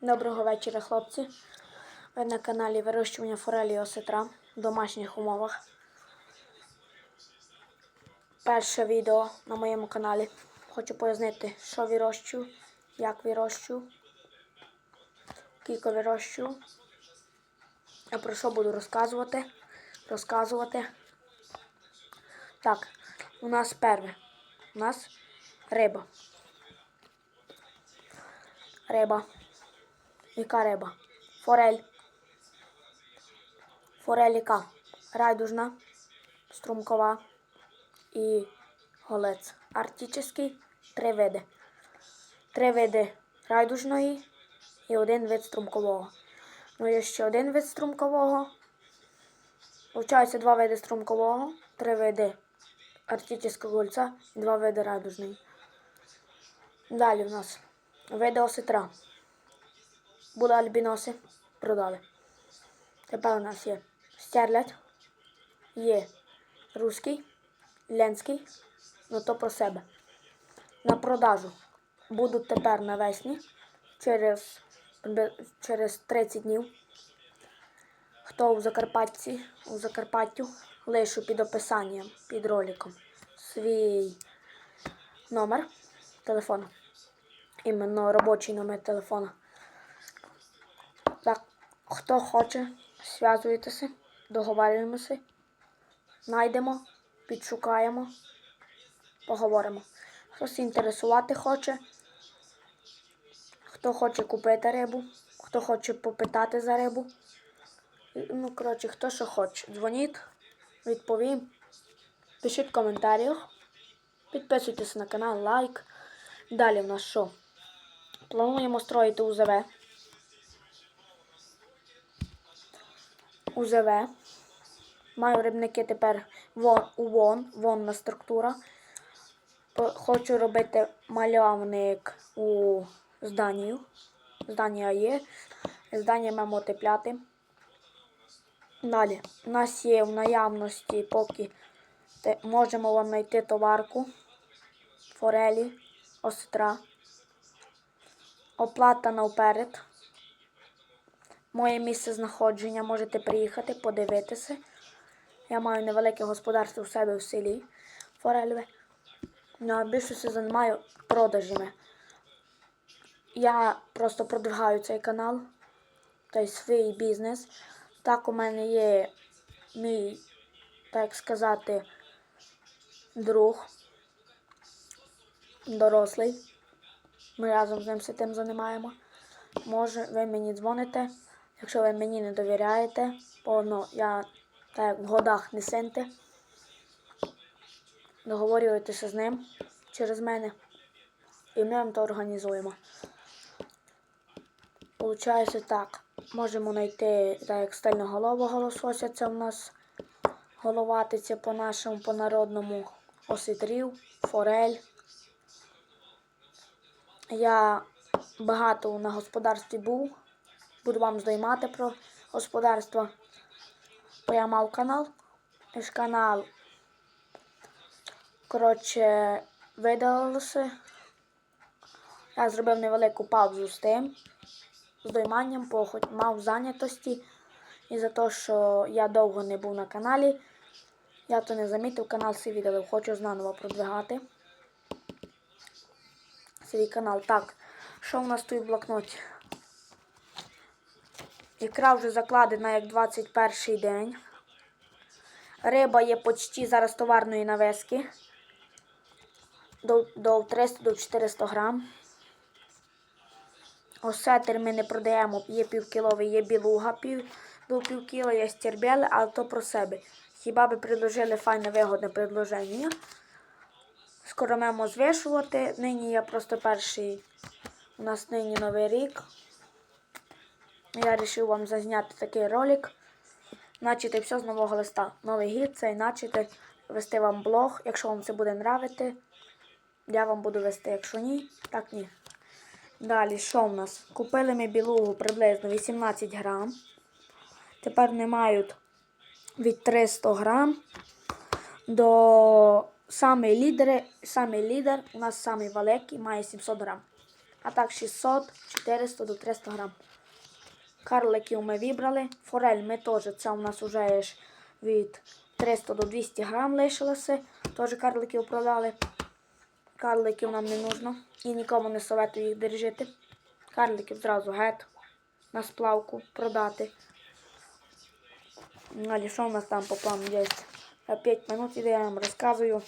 Доброго вечора, хлопці. Ви на каналі вирощування форелі і осетра в домашніх умовах. Перше відео на моєму каналі. Хочу пояснити, що вирощую, як вирощую, скільки вирощую. А про що буду розказувати? Розказувати. Так, у нас перше. У нас риба. Риба. Яка риба? Форель. Форель яка? Райдужна, струмкова і голець. Арктичний. Три види. Три види райдужної і один вид струмкового. Ну є ще один вид струмкового. Получається два види струмкового, три види арктичного гольця і два види райдужної. Далі в нас види осетра. Були альбіноси, продали. Тепер у нас є стерлядь, є руський, ленський, ну то про себе. На продажу будуть тепер навесні через, через 30 днів. Хто у Закарпатті, у Закарпаттю, лишу під описанням, під роликом свій номер телефону. Іменно робочий номер телефону. Хто хоче, зв'язуйтеся, договарюємося, знайдемо, підшукаємо, поговоримо. Хтось інтересувати хоче, хто хоче купити рибу, хто хоче попитати за рибу. Ну, коротше, хто що хоче. Дзвоніть, відповім. Пишіть в коментарях. Підписуйтесь на канал, лайк. Далі в нас що? Плануємо строїти УЗВ. УЗВ. Маю рибники тепер вон, УВОН, вонна структура. Хочу робити мальовник у зданію. Здання є. Здання маємо утепляти. Далі. У нас є в наявності, поки можемо вам знайти товарку, форелі, остра. Оплата навперед. Моє місце знаходження можете приїхати, подивитися. Я маю невелике господарство у себе в селі Форельве. Ну, а більшості займаю продажами. Я просто продвигаю цей канал, тобто свій бізнес. Так у мене є мій, так сказати, друг дорослий. Ми разом з ним все тим займаємо. Може, ви мені дзвоните, якщо ви мені не довіряєте, бо ну, я так в годах не синте. Договорюєтеся з ним через мене. І ми вам то організуємо. Получається так. Можемо знайти так як стальноголового лосося, це в нас головатиця по нашому, по народному осетрів, форель. Я багато на господарстві був. Буду вам здоймати про господарство. Бо я мав канал. І канал, коротше, видалилося. Я зробив невелику паузу з тим, з дойманням, бо хоч мав зайнятості. І за те, що я довго не був на каналі, я то не замітив, канал свій видалив. Хочу знаново продвигати свій канал. Так, що в нас тут в блокноті? Ікра вже закладена як 21 день. Риба є почти зараз товарної навески. До, до 300 до 400 грам. Осетер ми не продаємо, є півкіловий, є білуга пів, до пів кіла, є стербели, але то про себе. Хіба би предложили файне вигодне предложення. Скоро маємо звішувати. Нині я просто перший. У нас нині новий рік. Я вирішив вам зазняти такий ролик. Начати все з нового листа. Новий гід і начати вести вам блог. Якщо вам це буде нравити, я вам буду вести. Якщо ні, так ні. Далі, що в нас? Купили ми білугу приблизно 18 грам. Тепер не мають від 300 грам до самий лідер, самий лідер, у нас самий великий, має 700 грам. А так 600, 400 до 300 грам. Карликів ми вибрали. Форель ми теж, це у нас вже від 300 до 200 грам лишилося. Теж карликів продали. Карликів нам не нужно. І нікому не советую їх держати. Карликів зразу гет на сплавку продати. Далі що у нас там по плану є? За 5 минут іде, я вам розказую.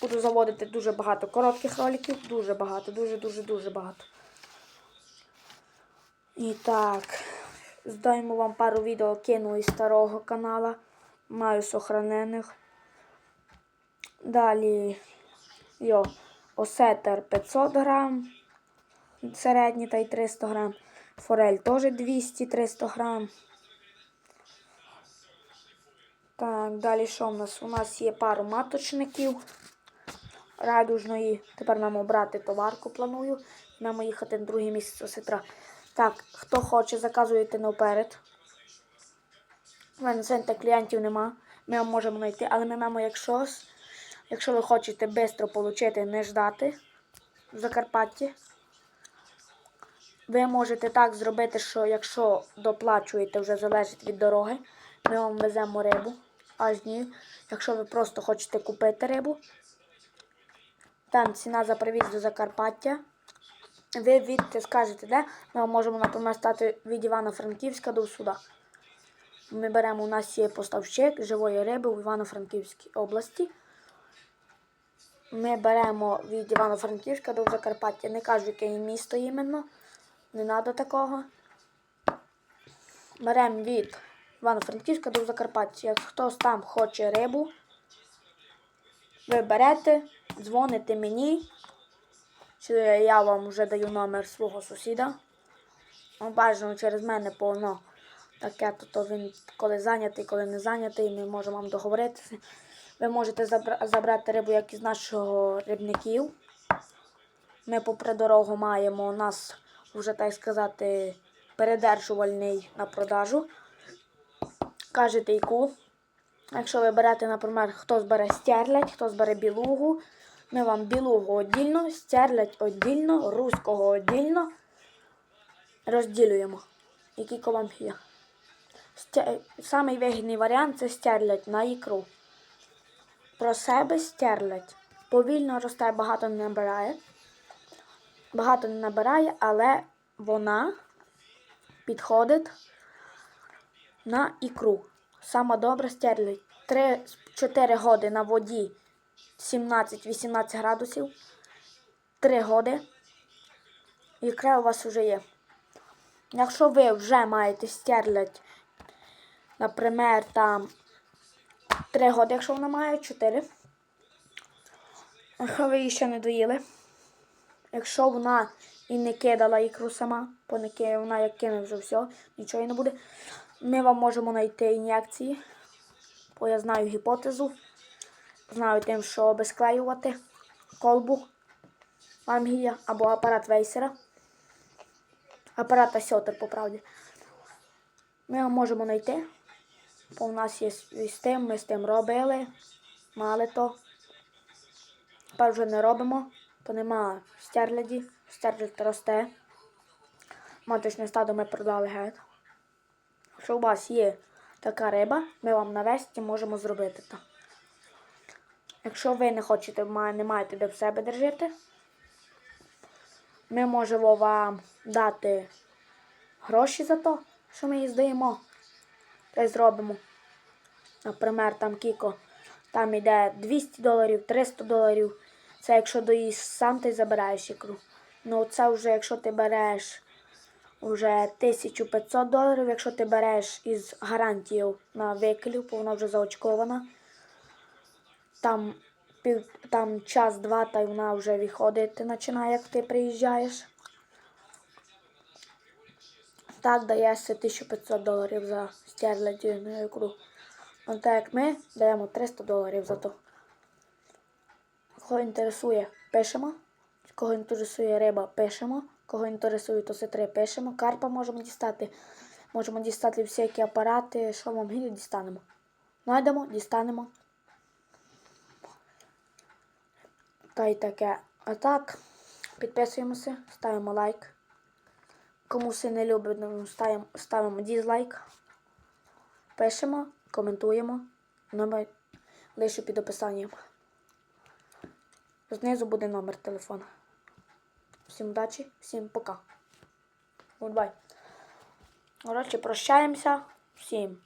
Буду заводити дуже багато коротких роликів. Дуже багато, дуже-дуже дуже багато. І так, здаємо вам пару відео кину із старого канала. Маю сохранених. Далі йо, осетер 500 грам, середній та й 300 грам. Форель теж 200-300 грам. Так, далі що в нас? У нас є пару маточників радужної. Тепер нам обрати товарку планую. Маємо їхати на другий місяць осетра. Так, хто хоче, заказуєте наперед. У мене центр клієнтів нема. Ми вам можемо знайти, але ми маємо, якщо, якщо ви хочете швидко отримати, не ждати в Закарпатті. Ви можете так зробити, що якщо доплачуєте, вже залежить від дороги, ми вам веземо рибу. Аж ні. Якщо ви просто хочете купити рибу, там ціна за привіз до Закарпаття. Ви відти скажете, де ми можемо, наприклад, стати від Івано-Франківська до суда. Ми беремо, у нас є поставщик живої риби в Івано-Франківській області. Ми беремо від Івано-Франківська до Закарпаття. Не кажу, яке місто іменно. Не треба такого. Беремо від Івано-Франківська до Закарпаття. Як хтось там хоче рибу, ви берете, дзвоните мені. Чи я вам вже даю номер свого сусіда. Ну, Бажано через мене повно таке, то, то він коли зайнятий, коли не зайнятий, ми можемо вам договоритися. Ви можете забра- забрати рибу як із нашого рибників. Ми попри дорогу маємо у нас вже так сказати передержувальний на продажу. Кажете яку. Якщо ви берете, наприклад, хтось бере стерлядь, хтось бере білугу, ми вам білугу віддільно, стерлядь віддільно, руського віддільно розділюємо. Які вам є. Самий вигідний варіант це стерлядь на ікру. Про себе стерлядь. Повільно росте, багато не набирає. Багато не набирає, але вона підходить на ікру. Сама добра стерлядь. 3-4 годи на воді 17-18 градусів. 3 годи. Ікра у вас вже є. Якщо ви вже маєте стерлядь, наприклад, там 3 роки, якщо вона має, 4. Якщо ви її ще не доїли. Якщо вона і не кидала ікру сама, бо не ки- вона як кине вже все, нічого не буде. Ми вам можемо знайти ін'єкції, бо я знаю гіпотезу. Знаю тим, що обезклеювати колбу Амгія або апарат Вейсера. Апарат Асьотер, по правді. Ми його можемо знайти. Бо у нас є з тим, ми з тим робили, мали то. Тепер вже не робимо, бо нема стерляді, стерлядь росте. Маточне стадо ми продали геть. Якщо у вас є така риба, ми вам навесті можемо зробити так. Якщо ви не хочете, не маєте де в себе держати, ми можемо вам дати гроші за то, що ми її здаємо. Та зробимо. Наприклад, там Кіко, там йде 200 доларів, 300 доларів. Це якщо доїш сам ти забираєш ікру. Ну це вже якщо ти береш вже 1500 доларів, якщо ти береш із гарантією на виклів, бо вона вже заочкована. Там, пів, там час-два, та й вона вже виходити починає, як ти приїжджаєш. Так дається 1500 доларів за стерлядь ікру. А так як ми даємо 300 доларів за то. Кого інтересує, пишемо. Кого інтересує риба, пишемо. Кого інтересує осетри, пишемо. Карпа можемо дістати. Можемо дістати всякі апарати, що вам гілі дістанемо. Найдемо, дістанемо. Та й таке. А так, Підписуємося, ставимо лайк. Кому се не любить, ну, ставимо, ставимо дізлайк. Пишемо, коментуємо. Номер лишу під описанням. Знизу буде номер телефона. Всім удачі, всім пока. Гудбай. Коротше, прощаємося. Всім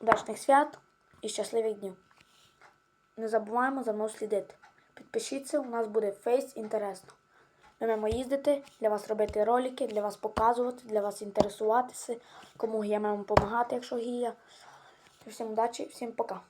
удачних свят і щасливих днів. Не забуваємо за мною слідити. Підпишіться, у нас буде фейс інтересно. Ми маємо їздити, для вас робити ролики, для вас показувати, для вас інтересуватися, кому я маємо допомагати, якщо гія. Всім удачі, всім пока.